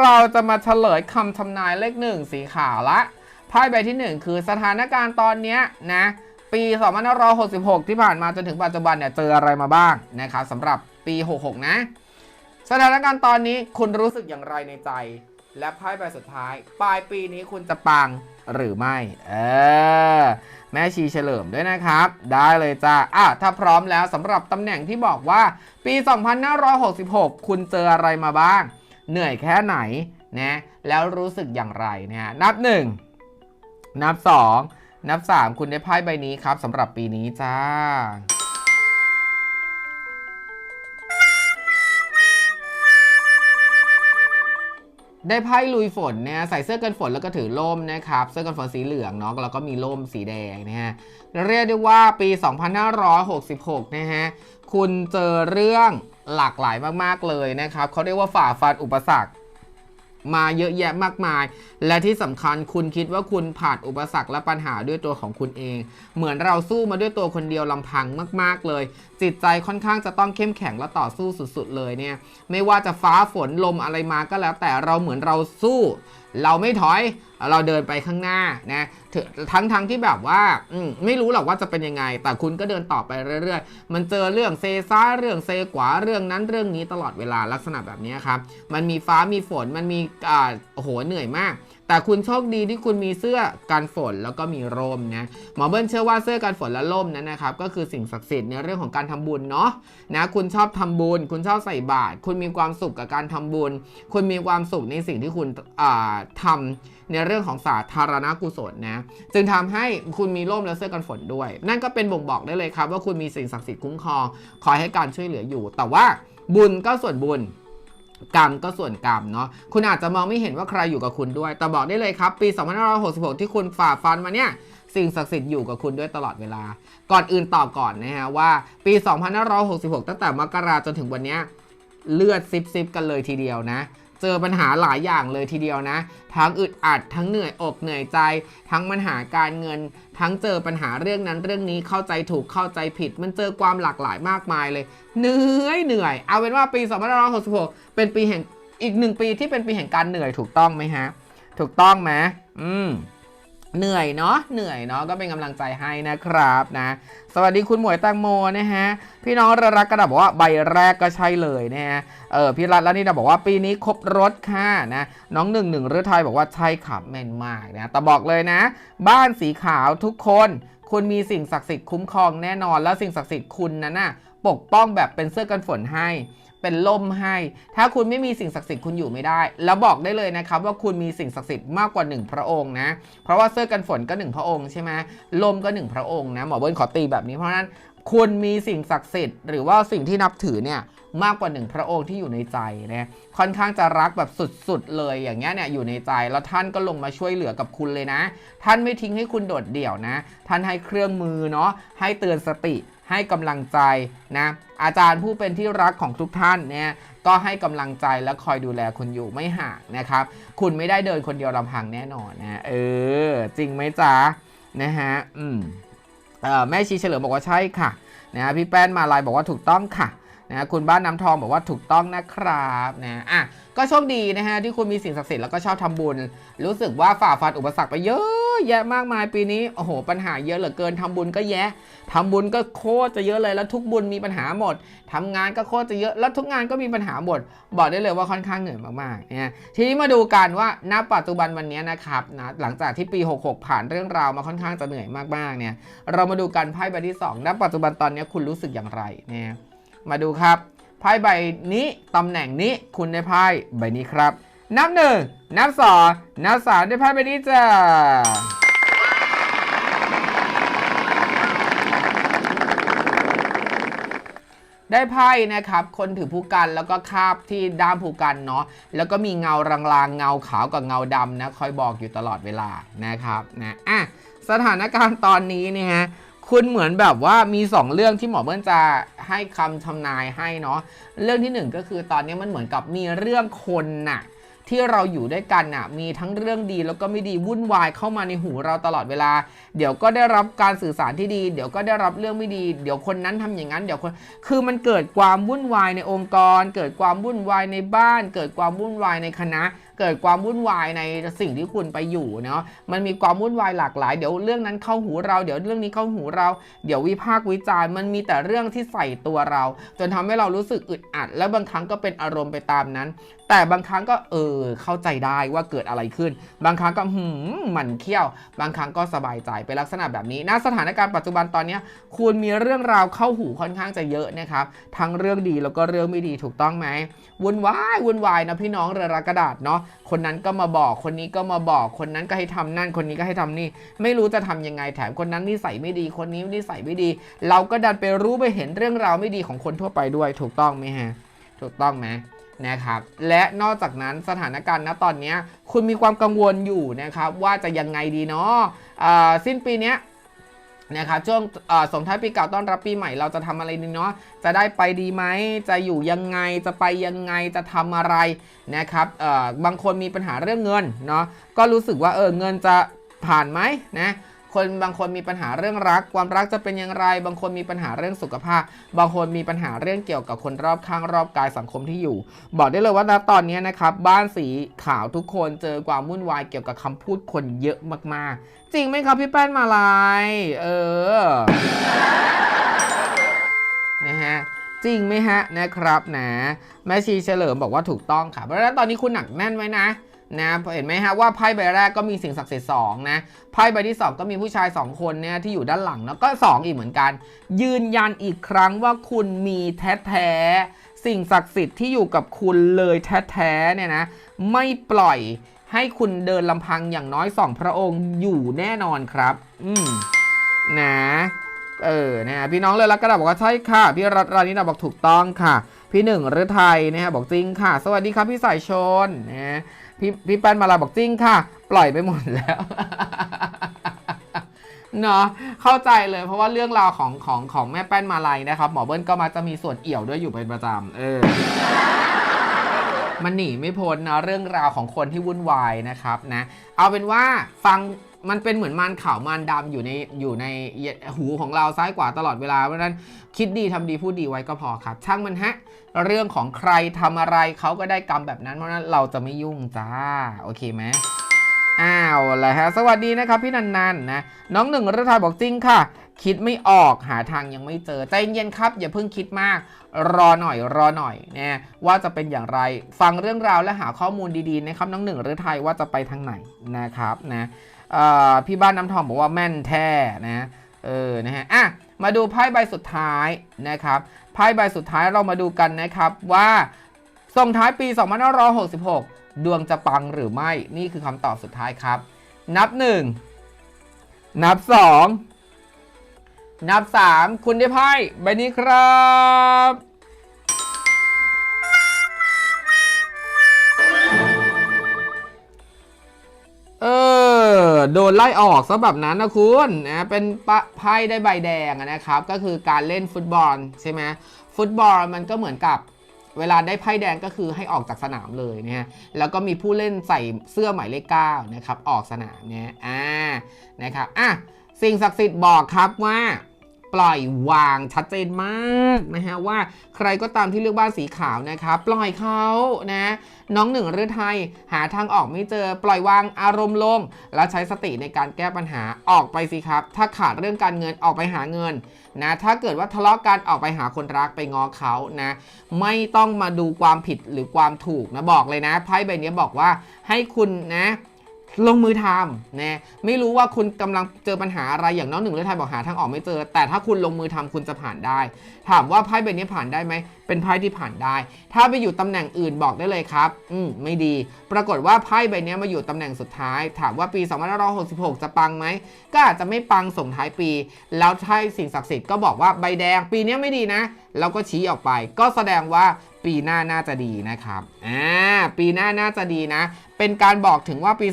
เราจะมาเฉลยคำทำนายเลขหนึ่งสีขาวละไพ่ใบที่หนึ่งคือสถานการณ์ตอนนี้นะปี2566 ที่ผ่านมาจนถึงปัจจุบันเนี่ยเจออะไรมาบ้างนะครับสำหรับปี 66 นะ สถานการณ์ตอนนี้คุณรู้สึกอย่างไรในใจ และไพ่ใบสุดท้าย ปลายปีนี้คุณจะปังหรือไม่ เออ แม่ชีเฉลิมด้วยนะครับ ได้เลยจ้าอะถ้าพร้อมแล้วสำหรับตำแหน่งที่บอกว่า ปี 2566 คุณเจออะไรมาบ้าง เหนื่อยแค่ไหนนะแล้วรู้สึกอย่างไรนะฮะนับ 1 นับ 2 นับ 3 คุณได้ไพ่ใบนี้ครับสำหรับปีนี้จ้าได้ไพ่ลุยฝนเนี่ยใส่เสื้อกันฝนแล้วก็ถือร่มนะครับ เสื้อกันฝนสีเหลืองเนาะแล้วก็มีร่มสีแดงนะฮะเรียกได้ว่าปี 2566 นะฮะ คุณเจอเรื่อง หลากหลายมากๆเลยนะครับเขาเรียกว่าฝ่าฟันอุปสรรค มาเยอะแยะมากมาย และที่สำคัญคุณคิดว่าคุณผ่านอุปสรรคและปัญหาด้วยตัวของคุณเอง เหมือนเราสู้มาด้วยตัวคนเดียวลำพังมาก ๆเลย จิตใจค่อนข้างจะต้องเข้มแข็งและต่อสู้สุดๆเลยเนี่ยไม่ว่าจะฟ้าฝนลมอะไรมาก็แล้ว แต่เราเหมือนเราสู้ เราไม่ถอยเราเดินไปข้างหน้านะทั้งทั้งที่แบบว่าอมไม่รู้หรอกว่าจะเป็นยังไง แต่คุณก็เดินต่อไปเรื่อยๆ มันเจอเรื่องเซซ้าเรื่องเซขวาเรื่องนั้นเรื่องนี้ตลอดเวลาลักษณะแบบนี้ครับมันมีฟ้ามีฝนมันมีอ่าโอ้โหเหนื่อยมาก แต่คุณโชคดีที่คุณมีเสื้อกันฝนแล้วก็มีร่มนะหมอเบิ้ลเชื่อว่าเสื้อกันฝนและร่มนั้นนะครับก็คือสิ่งศักดิ์สิทธิ์ในเรื่องของการทำบุญเนาะนะคุณชอบทำบุญ คุณชอบใส่บาตรคุณมีความสุขกับการทำบุญ คุณมีความสุขในสิ่งที่คุณอ่าทำในเรื่องของสาธารณกุศลนะจึงทำให้คุณมีร่มและเสื้อกันฝนด้วย นั่นก็เป็นบ่งบอกได้เลยครับ ว่าคุณมีสิ่งศักดิ์สิทธิ์คุ้มครองคอยให้การช่วยเหลืออยู่ แต่ว่าบุญก็ส่วนบุญ กรรมก็ส่วนกรรมเนาะคุณอาจจะมองไม่เห็นว่าใครอยู่กับคุณด้วย แต่บอกได้เลยครับ ปี 2566 ที่คุณฝ่าฟันมาเนี่ยสิ่งศักดิ์สิทธิ์อยู่กับคุณด้วยตลอดเวลา ก่อนอื่นตอบก่อนนะฮะว่าปี 2566 ตั้งแต่มกราจนถึงวันนี้เลือดซิบซิบกันเลยทีเดียวนะ เจอปัญหาหลายอย่างเลยทีเดียวนะ ทั้งอึดอัด ทั้งเหนื่อยอกเหนื่อยใจ ทั้งปัญหาการเงิน ทั้งเจอปัญหาเรื่องนั้นเรื่องนี้เข้าใจถูกเข้าใจผิด มันเจอความหลากหลายมากมายเลย เหนื่อยเหนื่อย เอาเป็นว่าปี2566 เป็นปีแห่งอีกหนึ่งปีที่เป็นปีแห่งการเหนื่อยถูกต้องไหมฮะ ถูกต้องไหมอืม เหนื่อยเนาะเหนื่อยเนาะก็เป็นกำลังใจให้นะครับนะ สวัสดีคุณหมวยแตงโมนะฮะพี่น้องเรือรักกระดาบอกว่าใบแรกก็ใช่เลยนะฮะเออพี่รัตแล้วนี่นะบอกว่าปีนี้ครบรถค่ะนะน้องหนึ่งหนึ่งเรือไทยบอกว่าใช่ขับแม่นมากนะแต่บอกเลยนะ บ้านสีขาวทุกคน คุณมีสิ่งศักดิ์สิทธิ์คุ้มครองแน่นอนแล้วสิ่งศักดิ์สิทธิ์คุณนั้นน่ะ ปกป้องแบบเป็นเสื้อกันฝนให้ เป็นล่มให้ ถ้าคุณไม่มีสิ่งศักดิ์สิทธิ์คุณอยู่ไม่ได้ แล้วบอกได้เลยนะครับว่าคุณมีสิ่งศักดิ์สิทธิ์มากกว่าหนึ่งพระองค์นะ เพราะว่าเสื้อกันฝนก็หนึ่งพระองค์ใช่ไหมลมก็หนึ่งพระองค์นะหมอเบิ้ลขอตีแบบนี้เพราะฉะนั้นคุณมีสิ่งศักดิ์สิทธิ์หรือว่าสิ่งที่นับถือเนี่ยมากกว่าหนึ่งพระองค์ที่อยู่ในใจนะค่อนข้างจะรักแบบสุดๆเลยอย่างเงี้ยเนี่ยอยู่ในใจแล้วท่านก็ลงมาช่วยเหลือกับคุณเลยนะ ท่านไม่ทิ้งให้คุณโดดเดี่ยวนะ ท่านให้เครื่องมือเนาะให้เตือนสติ ให้กำลังใจนะอาจารย์ผู้เป็นที่รักของทุกท่านเนี่ยก็ให้กำลังใจและคอยดูแลคุณอยู่ไม่ห่างนะครับ คุณไม่ได้เดินคนเดียวลำพังแน่นอนนะเออจริงไหมจ๊ะนะฮะอืมเอ่อแม่ชีเฉลิมบอกว่าใช่ค่ะนะฮะพี่แป้นมาลายบอกว่าถูกต้องค่ะนะคุณบ้านน้ำทองบอกว่าถูกต้องนะครับนะอะก็โชคดีนะฮะที่คุณมีสิ่งศักดิ์สิทธิ์แล้วก็ชอบทำบุญ รู้สึกว่าฝ่าฟันอุปสรรคไปเยอะ แยะมากมายปีนี้โอ้โห ปัญหาเยอะเหลือเกินทำบุญก็แยะทำบุญก็โคตรจะเยอะเลยแล้วทุกบุญมีปัญหาหมดทำงานก็โคตรจะเยอะแล้วทุกงานก็มีปัญหาหมด บอกได้เลยว่าค่อนข้างเหนื่อยมากๆเนี่ยทีนี้มาดูกันว่าณปัจจุบันวันนี้นะครับนะหลังจากที่ปี 66 ผ่านเรื่องราวมาค่อนข้างจะเหนื่อยมากๆเนี่ยเรามาดูกันไพ่ใบที่2ณปัจจุบันตอนนี้คุณรู้สึกอย่างไรเนี่ยมาดูครับไพ่ใบนี้ตำแหน่งนี้คุณได้ไพ่ใบนี้ครับ นับหนึ่งนับสองนับสามได้ไพ่ใบนี้จ้าได้ไพ่นะครับ คนถือผู้กันแล้วก็คาบที่ด้ามผู้กันเนาะ แล้วก็มีเงารางๆ เงาขาวกับเงาดำนะ คอยบอกอยู่ตลอดเวลานะครับนะอะสถานการณ์ตอนนี้เนี่ยฮะคุณเหมือนแบบว่ามี 2 เรื่องที่หมอเบิ้ลจะให้คำทำนายให้เนาะ เรื่องที่หนึ่งก็คือตอนนี้มันเหมือนกับมีเรื่องคนน่ะ ที่เราอยู่ด้วยกันน่ะมีทั้งเรื่องดีแล้วก็ไม่ดีวุ่นวายเข้ามาในหูเราตลอดเวลา เดี๋ยวก็ได้รับการสื่อสารที่ดี เดี๋ยวก็ได้รับเรื่องไม่ดี เดี๋ยวคนนั้นทำอย่างนั้น เดี๋ยวคนคือมันเกิดความวุ่นวายในองค์กร เกิดความวุ่นวายในบ้าน เกิดความวุ่นวายในคณะ เกิดความวุ่นวายในสิ่งที่คุณไปอยู่เนาะมันมีความวุ่นวายหลากหลายเดี๋ยวเรื่องนั้นเข้าหูเราเดี๋ยวเรื่องนี้เข้าหูเรา เดี๋ยววิพากษ์วิจารณ์มันมีแต่เรื่องที่ใส่ตัวเรา จนทำให้เรารู้สึกอึดอัด และบางครั้งก็เป็นอารมณ์ไปตามนั้น แต่บางครั้งก็เออเข้าใจได้ว่าเกิดอะไรขึ้น บางครั้งก็หืมมันเขี้ยว บางครั้งก็สบายใจเป็นลักษณะแบบนี้ณสถานการณ์ปัจจุบันตอนนี้คุณมีเรื่องราวเข้าหูค่อนข้างจะเยอะนะครับทั้งเรื่องดีแล้วก็เรื่องไม่ดีถูกต้องไหมวุ่นวายวุ่นวายนะพี่น้องเรือรักกระดาษเนาะคนนั้นก็มาบอกคนนี้ก็มาบอกคนนั้นก็ให้ทำนั่นคนนี้ก็ให้ทำนี่ ไม่รู้จะทำยังไงแถมคนนั้นนิสัยไม่ดีคนนี้นิสัยไม่ดี เราก็ดันไปรู้ไปเห็นเรื่องราวไม่ดีของคนทั่วไปด้วย ถูกต้องไหมฮะถูกต้องไหมนะครับและนอกจากนั้นสถานการณ์ณตอนนี้คุณมีความกังวลอยู่นะครับว่าจะยังไงดีเนาะอ่าสิ้นปีเนี้ย นะครับช่วงส่งท้ายปีเก่าต้อนรับปีใหม่เราจะทำอะไรดีเนาะจะได้ไปดีไหมจะอยู่ยังไงจะไปยังไงจะทำอะไรนะครับเอ่อบางคนมีปัญหาเรื่องเงินเนาะก็รู้สึกว่าเออเงินจะผ่านไหมนะ คนบางคนมีปัญหาเรื่องรัก ความรักจะเป็นอย่างไร บางคนมีปัญหาเรื่องสุขภาพ บางคนมีปัญหาเรื่องเกี่ยวกับคนรอบข้างรอบกายสังคมที่อยู่ บอกได้เลยว่าณตอนนี้นะครับบ้านสีขาวทุกคนเจอความวุ่นวายเกี่ยวกับคำพูดคนเยอะมากๆ จริงไหมครับพี่แป้นมาลายเออนะฮะจริงไหมฮะนะครับนะแม่ชีเฉลิมบอกว่าถูกต้องค่ะเพราะฉะนั้นตอนนี้คุณหนักแน่นไว้นะ นะเห็นไหมฮะว่าไพ่ใบแรกก็มีสิ่งศักดิ์สิทธิ์สองนะไพ่ใบที่ 2 ก็มีผู้ชาย 2 คนเนี่ยที่อยู่ด้านหลังแล้วก็ 2 อีกเหมือนกัน ยืนยันอีกครั้งว่าคุณมีแท้แท้ๆสิ่งศักดิ์สิทธิ์ที่อยู่กับคุณเลยแท้แท้ๆเนี่ยนะไม่ปล่อยให้คุณเดินลำพังอย่างน้อยสองพระองค์อยู่แน่นอนครับ อืมนะเออนะพี่น้องเลยรักกระดาบอกว่าใช่ค่ะ พี่รัตรานิดาบอกถูกต้องค่ะ พี่หนึ่งฤทัยนะฮะบอกจริงค่ะ สวัสดีครับพี่สายชนนะพี่พี่แป้นมาลาบอกจริงค่ะ ปล่อยไปหมดแล้วเนาะเข้าใจเลยเพราะว่าเรื่องราวของของของแม่แป้นมาลัยนะครับ หมอเบิ้ลก็มาจะมีส่วนเอี่ยวด้วยอยู่เป็นประจำเออมันหนีไม่พ้นนะเรื่องราวของคนที่วุ่นวายนะครับนะ เอาเป็นว่าฟัง มันเป็นเหมือนมารขาวมารดำอยู่ในอยู่ในหูของเราซ้ายขวาตลอดเวลา เพราะนั้นคิดดีทำดีพูดดีไว้ก็พอครับ ช่างมันฮะ เรื่องของใครทำอะไรเขาก็ได้กรรมแบบนั้น เพราะนั้นเราจะไม่ยุ่งจ้า โอเคไหมอ้าวแล้วฮะ สวัสดีนะครับพี่นันนันนะ น้องหนึ่งรัฐายบอกจริงค่ะ คิดไม่ออกหาทางยังไม่เจอใจเย็นครับ อย่าเพิ่งคิดมาก รอหน่อยรอหน่อยนะว่าจะเป็นอย่างไร ฟังเรื่องราวและหาข้อมูลดีๆนะครับน้องหนึ่งฤทัยว่าจะไปทางไหนนะครับนะเอ่อพี่บ้านน้ำทองบอกว่าแม่นแท้นะเออนะฮะอะมาดูไพ่ใบสุดท้ายนะครับไพ่ใบสุดท้ายเรามาดูกันนะครับว่าส่งท้ายปี 2566 ดวงจะปังหรือไม่นี่คือคำตอบสุดท้ายครับ นับ 1 นับ 2 นับ 3 คุณได้ไพ่ใบนี้ครับ เออ โดนไล่ออกซะแบบนั้นนะคุณนะเป็นไพ่ได้ใบแดงนะครับ ก็คือการเล่นฟุตบอลใช่ไหมฟุตบอลมันก็เหมือนกับเวลาได้ไพ่แดงก็คือให้ออกจากสนามเลยนะฮะ แล้วก็มีผู้เล่นใส่เสื้อหมายเลข9นะครับ ออกสนามเนี่ยอ่า นะครับ อะ สิ่งศักดิ์สิทธิ์บอกครับว่า ปล่อยวางชัดเจนมากนะฮะว่าใครก็ตามที่เลือกบ้านสีขาวนะครับปล่อยเขานะน้องหนึ่งฤทัยหาทางออกไม่เจอปล่อยวางอารมณ์ลง แล้วใช้สติในการแก้ปัญหาออกไปสิครับ ถ้าขาดเรื่องการเงินออกไปหาเงินนะถ้าเกิดว่าทะเลาะกันออกไปหาคนรักไปง้อเขานะไม่ต้องมาดูความผิดหรือความถูกนะบอกเลยนะไพ่ใบนี้บอกว่าให้คุณนะ ลงมือทำนะไม่รู้ว่าคุณกำลังเจอปัญหาอะไรอย่างน้องหนึ่งเลือดไทยบอกหาทางออกไม่เจอ แต่ถ้าคุณลงมือทำคุณจะผ่านได้ ถามว่าไพ่ใบนี้ผ่านได้ไหม เป็นไพ่ที่ผ่านได้ ถ้าไปอยู่ตำแหน่งอื่นบอกได้เลยครับ อืมไม่ดี ปรากฏว่าไพ่ใบนี้มาอยู่ตำแหน่งสุดท้าย ถามว่าปี2566 จะปังไหม ก็อาจจะไม่ปังส่งท้ายปี แล้วไพ่สิ่งศักดิ์สิทธิ์ก็บอกว่าใบแดงปีนี้ไม่ดีนะ แล้วก็ชี้ออกไป ก็แสดงว่า ปีหน้าน่าจะดีนะครับอ่าปีหน้าน่าจะดีนะ เป็นการบอกถึงว่าปี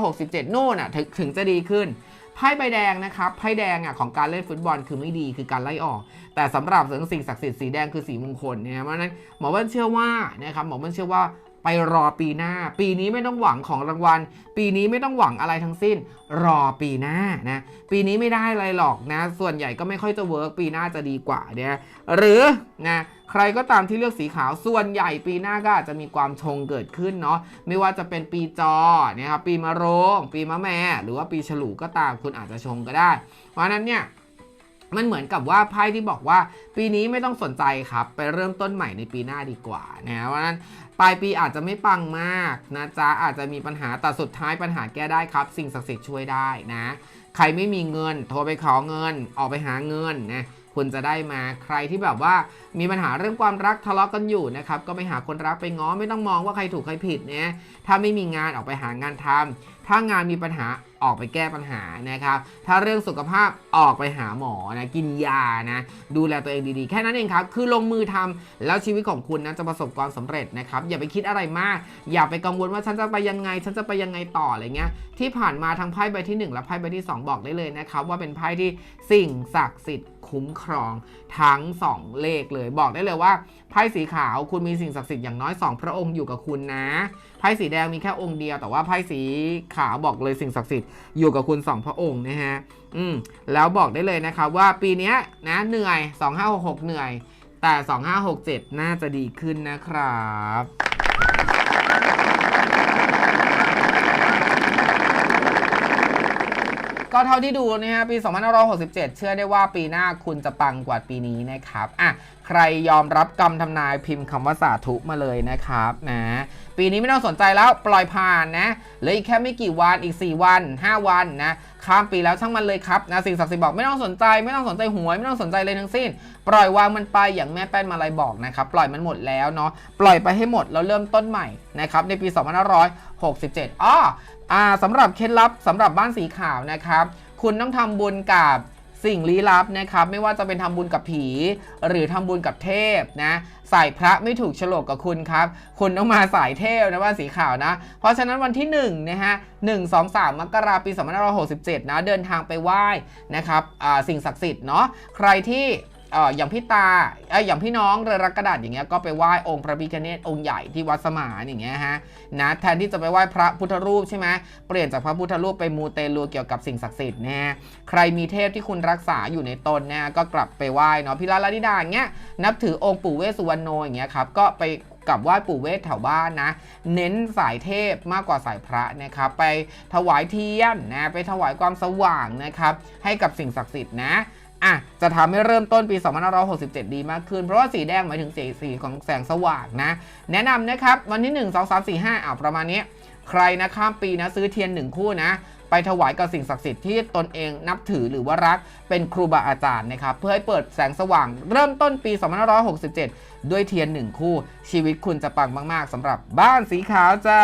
2567 นู่นน่ะถึงถึงจะดีขึ้นไพ่ใบแดงนะครับไพ่แดงอะของการเล่นฟุตบอลคือไม่ดีคือการไล่ออก แต่สำหรับเสริมสิ่งศักดิ์สิทธิ์สีแดงคือสีมงคลเนี่ยเพราะฉะนั้นหมอเบิ้ลเชื่อว่านะครับหมอเบิ้ลเชื่อว่าไปรอปีหน้า ปีนี้ไม่ต้องหวังของรางวัล ปีนี้ไม่ต้องหวังอะไรทั้งสิ้น รอปีหน้านะปีนี้ไม่ได้อะไรหรอกนะ ส่วนใหญ่ก็ไม่ค่อยจะเวิร์กปีหน้าจะดีกว่าเนี่ยหรือนะ ใครก็ตามที่เลือกสีขาวส่วนใหญ่ปีหน้าก็อาจจะมีความชงเกิดขึ้นเนาะไม่ว่าจะเป็นปีจอนะครับปีมะโรง ปีมะแม่ หรือว่าปีฉลูก็ตามคุณอาจจะชงก็ได้ เพราะนั้นเนี่ยมันเหมือนกับว่าไพ่ที่บอกว่า ปีนี้ไม่ต้องสนใจครับ ไปเริ่มต้นใหม่ในปีหน้าดีกว่านะเพราะฉะนั้นปลายปีอาจจะไม่ปังมากนะจ๊ะอาจจะมีปัญหาแต่สุดท้ายปัญหาแก้ได้ครับ สิ่งศักดิ์สิทธิ์ช่วยได้นะ ใครไม่มีเงิน โทรไปขอเงินออกไปหาเงินนะ คุณจะได้มาใครที่แบบว่ามีปัญหาเรื่องความรักทะเลาะกันอยู่นะครับก็ไปหาคนรักไปง้อไม่ต้องมองว่าใครถูกใครผิดเนี่ยถ้าไม่มีงานออกไปหางานทำถ้างานมีปัญหา ออกไปแก้ปัญหานะครับ ถ้าเรื่องสุขภาพออกไปหาหมอนะ กินยานะ ดูแลตัวเองดีๆ แค่นั้นเองครับ คือลงมือทำแล้วชีวิตของคุณนะจะประสบความสำเร็จนะครับ อย่าไปคิดอะไรมาก อย่าไปกังวลว่าฉันจะไปยังไง ฉันจะไปยังไงต่ออะไรเงี้ย ที่ผ่านมาทั้งไพ่ใบที่ 1 และไพ่ใบที่ 2 บอกได้เลยนะครับ ว่าเป็นไพ่ที่สิ่งศักดิ์สิทธิ์คุ้มครองทั้ง 2 เลขเลยบอกได้เลยว่าไพ่สีขาวคุณมีสิ่งศักดิ์สิทธิ์อย่างน้อย 2 พระองค์อยู่กับคุณนะไพ่สีแดงมีแค่องค์เดียว แต่ว่าไพ่สีขาวบอกเลยสิ่งศักดิ์สิทธิอยู่กับคุณ2พระองค์นะฮะอืมแล้วบอกได้เลยนะครับว่าปีนี้นะเหนื่อย 2566 เหนื่อย แต่ 2567 น่าจะดีขึ้นนะครับ ก็เท่าที่ดูนะฮะปี 2567 เชื่อได้ว่าปีหน้าคุณจะปังกว่าปีนี้นะครับอะใครยอมรับกรรมทำนายพิมพ์คำว่าสาธุมาเลยนะครับนะปีนี้ไม่ต้องสนใจแล้วปล่อยผ่านนะเหลืออีกแค่ไม่กี่วันอีก 4 วัน 5 วันนะข้ามปีแล้วช่างมันเลยครับนะสิ่งศักดิ์สิทธิ์บอกไม่ต้องสนใจ ไม่ต้องสนใจหวยไม่ต้องสนใจเลยทั้งสิ้น ปล่อยวางมันไปอย่างแม่แป้นมาลายบอกนะครับปล่อยมันหมดแล้วเนาะปล่อยไปให้หมดแล้วเริ่มต้นใหม่นะครับในปี 2567อ้อ อ่าสำหรับเคล็ดลับสำหรับบ้านสีขาวนะครับ คุณต้องทำบุญกับสิ่งลี้ลับนะครับ ไม่ว่าจะเป็นทำบุญกับผี หรือทำบุญกับเทพนะสายพระไม่ถูกโฉลกกับคุณครับ คุณต้องมาสายเทพนะบ้านสีขาวนะ เพราะฉะนั้นวันที่1นะฮะ1 2 3มมกราปี2567นะเดินทางไปไหว้นะครับอ่าสิ่งศักดิ์สิทธิ์เนาะใครที่ เอ่ออย่างพี่ตาเอ้ยอย่างพี่น้องเรือรักกระดาษอย่างเงี้ยก็ไปไหว้องค์พระพิฆเนศองค์ใหญ่ที่วัดสมานอย่างเงี้ยฮะนะแทนที่จะไปไหว้พระพุทธรูปใช่ไหมเปลี่ยนจากพระพุทธรูปไปมูเตลูเกี่ยวกับสิ่งศักดิ์สิทธิ์นะฮะใครมีเทพที่คุณรักษาอยู่ในตนนะก็กลับไปไหว้เนาะพี่ลาลาดิดาอย่างเงี้ยนับถือองค์ปู่เวสสุวรรณโนอย่างเงี้ยครับก็ไปกลับไหว้ปู่เวสแถวบ้านนะ เน้นสายเทพมากกว่าสายพระนะครับไปถวายเทียนนะไปถวายความสว่างนะครับให้กับสิ่งศักดิ์สิทธิ์นะ อะจะทำให้เริ่มต้นปี 2567 ดีมากขึ้น เพราะว่าสีแดงหมายถึงสีสีของแสงสว่างนะ แนะนำนะครับ วันที่ 1 2 3 4 5อะประมาณนี้ ใครนะข้ามปีนะซื้อเทียน1คู่นะ ไปถวายกับสิ่งศักดิ์สิทธิ์ที่ตนเองนับถือหรือว่ารักเป็นครูบาอาจารย์นะครับ เพื่อให้เปิดแสงสว่าง เริ่มต้นปี 2567 ด้วยเทียน1คู่ ชีวิตคุณจะปังมาก ๆสำหรับบ้านสีขาวจ้า